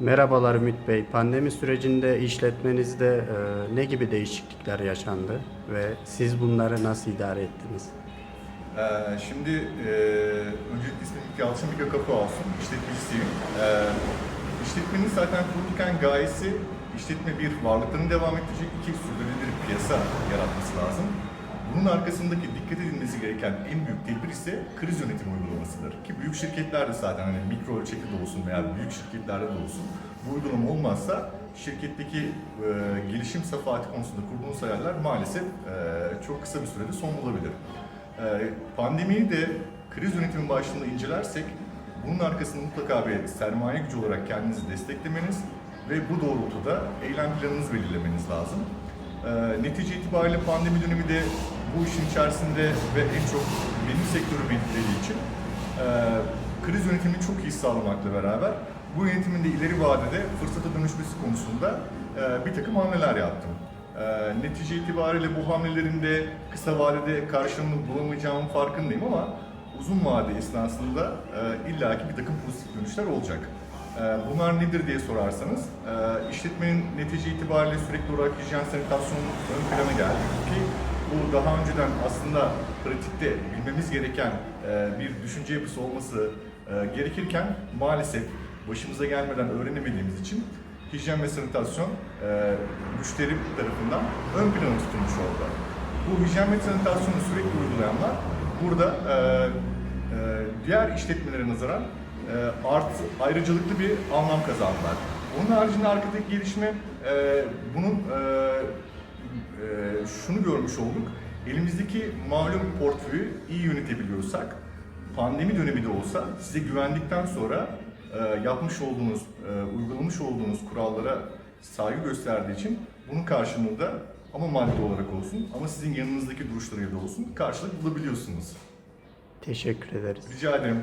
Merhabalar Ümit Bey. Pandemi sürecinde işletmenizde e, ne gibi değişiklikler yaşandı ve siz bunları nasıl idare ettiniz? Ee, şimdi e, öncelikle ismim Yalçın Mika Kapı olsun. İşletmecisiyim. Ee, işletmenin zaten kurulurken gayesi işletme bir varlıklarını devam ettirecek, iki sürdürülebilir piyasa yaratması lazım. Bunun arkasındaki dikkat edilmesi gereken en büyük tedbir ise kriz yönetimi uygulamasıdır. Ki büyük şirketlerde zaten hani mikro ölçekli de olsun veya büyük şirketlerde de olsun bu uygulama olmazsa şirketteki e, gelişim safhati konusunda kurduğunuz hayaller maalesef e, çok kısa bir sürede son bulabilir. Ee, Pandemiyi de kriz yönetimi başlığında incelersek bunun arkasında mutlaka bir sermaye gücü olarak kendinizi desteklemeniz ve bu doğrultuda eylem planınızı belirlemeniz lazım. Ee, Netice itibariyle pandemi dönemi de bu işin içerisinde ve en çok benim sektörü belirlediği için e, kriz yönetimini çok iyi sağlamakla beraber bu yönetimin de ileri vadede fırsata dönüşmesi konusunda e, bir takım hamleler yaptım. Ee, netice itibariyle bu hamlelerinde kısa vadede karşılığını bulamayacağımın farkındayım ama uzun vade esnasında e, illaki bir takım pozitif dönüşler olacak. Ee, bunlar nedir diye sorarsanız, e, işletmenin netice itibariyle sürekli olarak hijyen sanitasyon ön plana geldi ki bu daha önceden aslında pratikte bilmemiz gereken e, bir düşünce yapısı olması e, gerekirken maalesef başımıza gelmeden öğrenemediğimiz için hijyen ve sanitasyon müşteri tarafından ön plana tutulmuş oldu. Bu hijyen ve sanitasyonu sürekli uygulayanlar burada diğer işletmelere nazaran e, artı ayrıcalıklı bir anlam kazandılar. Onun haricinde arkadaki gelişme e, bunun e, e, şunu görmüş olduk. Elimizdeki malum portföyü iyi yönetebiliyorsak pandemi dönemi de olsa size güvendikten sonra e, yapmış olduğunuz, e, uygulamış olduğunuz kurallara saygı gösterdiği için bunun karşılığında ama maddi olarak olsun ama sizin yanınızdaki duruşlarıyla da olsun karşılık bulabiliyorsunuz. Teşekkür ederiz. Rica ederim.